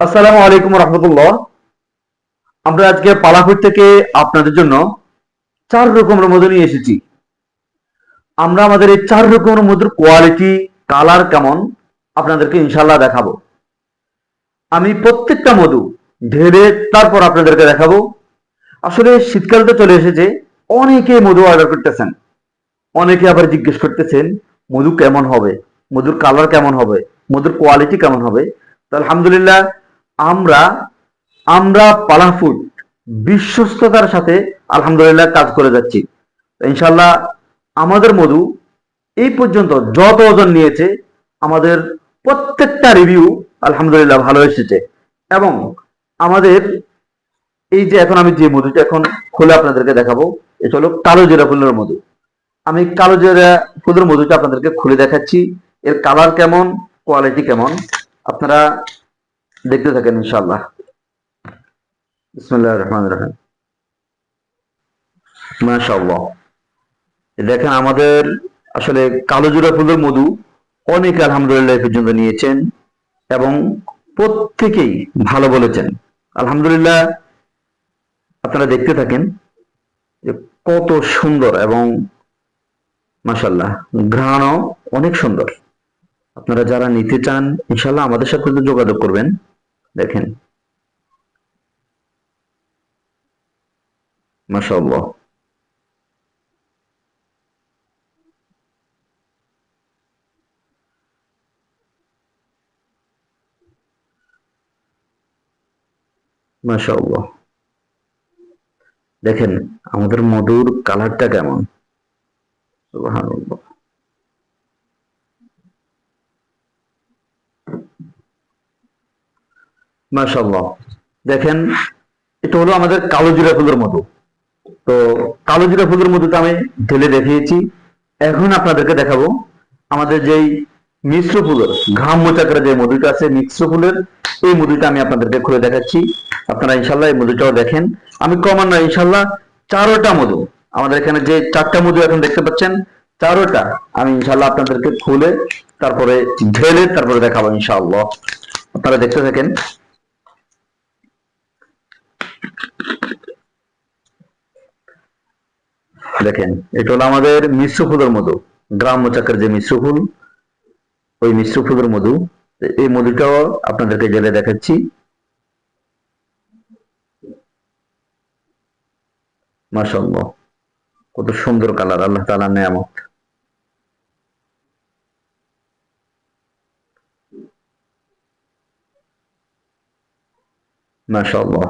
আসসালামু আলাইকুম রহমতুল্লাহ। আমরা আজকে পালাপুর থেকে আপনাদের জন্য চার রকমের মধু নিয়ে এসেছি। আমরা আমাদের এই চার রকমের মধুর কোয়ালিটি কালার কেমন, আপনাদেরকে ইনশাল্লাহ দেখাবো। আমি প্রত্যেকটা মধু ঢেলে তারপর আপনাদেরকে দেখাবো। আসলে শীতকাল তো চলে এসেছে, অনেকে মধু অর্ডার করতেছেন। অনেকে আবার জিজ্ঞেস করতেছেন, মধু কেমন হবে? মধুর কালার কেমন হবে? মধুর কোয়ালিটি কেমন হবে? তো আলহামদুলিল্লাহ আমরা আমরা পালাফুড বিশ্বস্ততার সাথে আলহামদুলিল্লাহ কাজ করে যাচ্ছি। ইনশাল্লাহ আমাদের মধু এই পর্যন্ত যত ওজন নিয়েছে, আমাদের প্রত্যেকটা রিভিউ আলহামদুলিল্লাহ ভালো এসেছে। এবং আমাদের এই যে এখন আমি যে মধুটা এখন খুলে আপনাদেরকে দেখাবো, এটা হলো কালো জিরা ফুলের মধু। আমি কালো জিরা ফুলের মধুটা আপনাদেরকে খুলে দেখাচ্ছি। এর কালার কেমন কোয়ালিটি কেমন, আপনারা দেখতে থাকেন ইনশাআল্লাহ। বিসমিল্লাহির রহমানির রহিম। মাশাআল্লাহ। দেখেন আমাদের আসলে কালো জোড়া ফুলের মধু অনেকে আলহামদুলিল্লাহ পর্যন্ত নিয়েছেন এবং প্রত্যেকেই ভালো বলেছেন। আলহামদুলিল্লাহ আপনারা দেখতে থাকেন যে কত সুন্দর এবং মাশাল্লাহ ঘ্রাণও অনেক সুন্দর। আপনারা যারা নিতে চান ইনশাল্লাহ আমাদের সাথে যোগাযোগ করবেন। দেখেন। মাশাআল্লাহ। মাশাআল্লাহ। দেখেন আমাদের মধুর কালারটা কেমন? সুবহানাল্লাহ। মাশাআল্লাহ। দেখেন, এটা হলো আমাদের কালো জিরা ফুলের মধু। তো কালো জিরা ফুলের মধুটা আমি ঢেলে দেখিয়েছি। এখন আপনাদেরকে দেখাবো আমাদের যেই মিশ্র ফুলের, ঘাম মোচাকরা যে মধুটা আছে, মিশ্র ফুলের, এই মধুটা আমি আপনাদেরকে খুলে দেখাচ্ছি। আপনারা ইনশাল্লাহ এই মধুটাও দেখেন। আমি কমান না ইনশাল্লাহ চারোটা মধু, আমাদের এখানে যে চারটা মধু এখন দেখতে পাচ্ছেন, চারোটা আমি ইনশাল্লাহ আপনাদেরকে খুলে তারপরে ঢেলে তারপরে দেখাবো ইনশাল্লাহ আপনারা দেখতে থাকেন। দেখেন, এটা হলো আমাদের মিশ্র ফুলের মধু গ্রাম মোচাকের যে মিশ্র ফুল, ওই মিশ্র ফুলের মধু। এই মধুটাও আপনাদেরকে জেলে দেখাচ্ছি। মাশাআল্লাহ, কত সুন্দর কালার, আল্লাহ তাআলা নেয়ামত। মাশাআল্লাহ।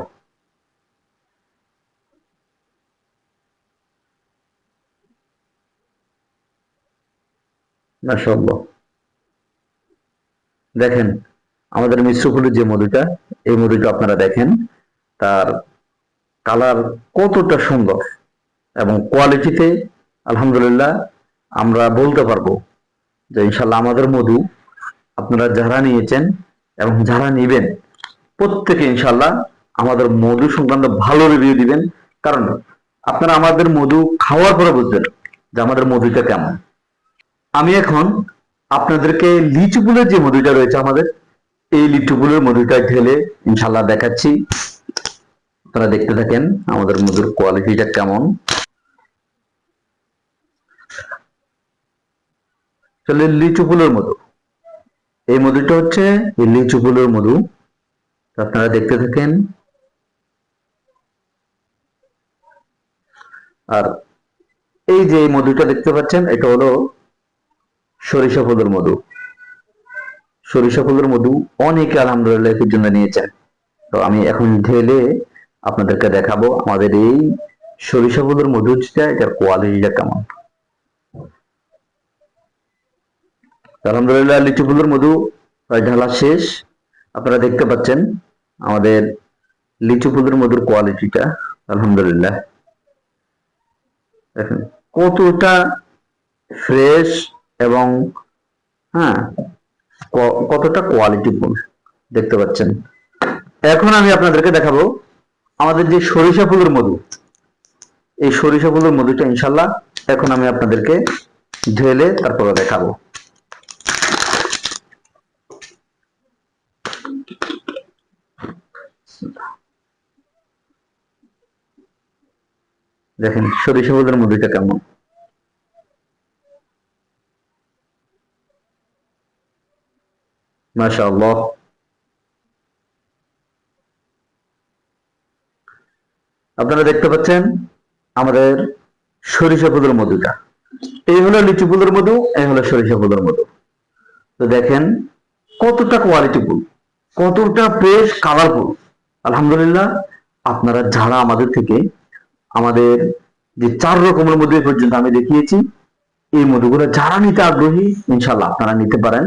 মাশাআল্লাহ। দেখেন, আমাদের মিশ্র ফুলের যে মধুটা এই মধুটা আপনারা দেখেন, তার কালার কতটা সুন্দর এবং কোয়ালিটিতে আলহামদুলিল্লাহ আমরা বলতে পারব যে ইনশাল্লাহ আমাদের মধু আপনারা যারা নিয়েছেন এবং যারা নিবেন, প্রত্যেকে ইনশাল্লাহ আমাদের মধু সংক্রান্ত ভালো রিভিউ দিবেন। কারণ আপনারা আমাদের মধু খাওয়ার পরে বুঝবেন যে আমাদের মধুটা কেমন। আমি এখন আপনাদেরকে লিচু ফুলের যে মধুটা রয়েছে আমাদের, এই লিচু ফুলের মধুটা ঢেলে ইনশাল্লাহ দেখাচ্ছি। আপনারা দেখতে থাকেন আমাদের মধুর কোয়ালিটিটা কেমন। চলে লিচু ফুলের মধু। এই মধুটা হচ্ছে লিচু ফুলের মধু। আপনারা দেখতে থাকেন। আর এই যে মধুটা দেখতে পাচ্ছেন, এটা হলো সরিষা ফুলের মধু। সরিষা ফুলের মধু অনেকে আলহামদুলিল্লাহ এর জন্য নিয়েছেন। তো আমি এখন ঢেলে আপনাদেরকে দেখাবো আমাদের এই সরিষা ফুলের মধু যেটা এটার কোয়ালিটিটা কেমন। আলহামদুলিল্লাহ লিচু ফুলের মধু প্রায় ঢালা শেষ। আপনারা দেখতে পাচ্ছেন আমাদের লিচু ফুলের মধুর কোয়ালিটিটা আলহামদুলিল্লাহ। দেখেন, কতটা ফ্রেশ এবং হ্যাঁ কতটা কোয়ালিটি দেখতে পাচ্ছেন। এখন আমি আপনাদেরকে দেখাবো আমাদের যে সরিষা ফুলের মধু। এই সরিষা ফুলের মধুটা ইনশাল্লাহ এখন আমি আপনাদেরকে ঢেলে তারপরে দেখাবো। দেখেন সরিষা ফুলের মধুটা কেমন। মাশাআল্লাহ। আপনারা দেখতে পাচ্ছেন আমাদের সরিষা ফুলের মধুটা। এই হলো লিচু ফুলের মধু, এই হলো সরিষা ফুলের মধু। তো দেখেন কতটা কোয়ালিটি ফুল, কতটা ফ্রেশ কালারফুল আলহামদুলিল্লাহ, আপনারা যারা আমাদের থেকে আমাদের যে চার রকমের মধু এ পর্যন্ত আমি দেখিয়েছি, এই মধুগুলো যারা নিতে আগ্রহী ইনশাল্লাহ আপনারা নিতে পারেন।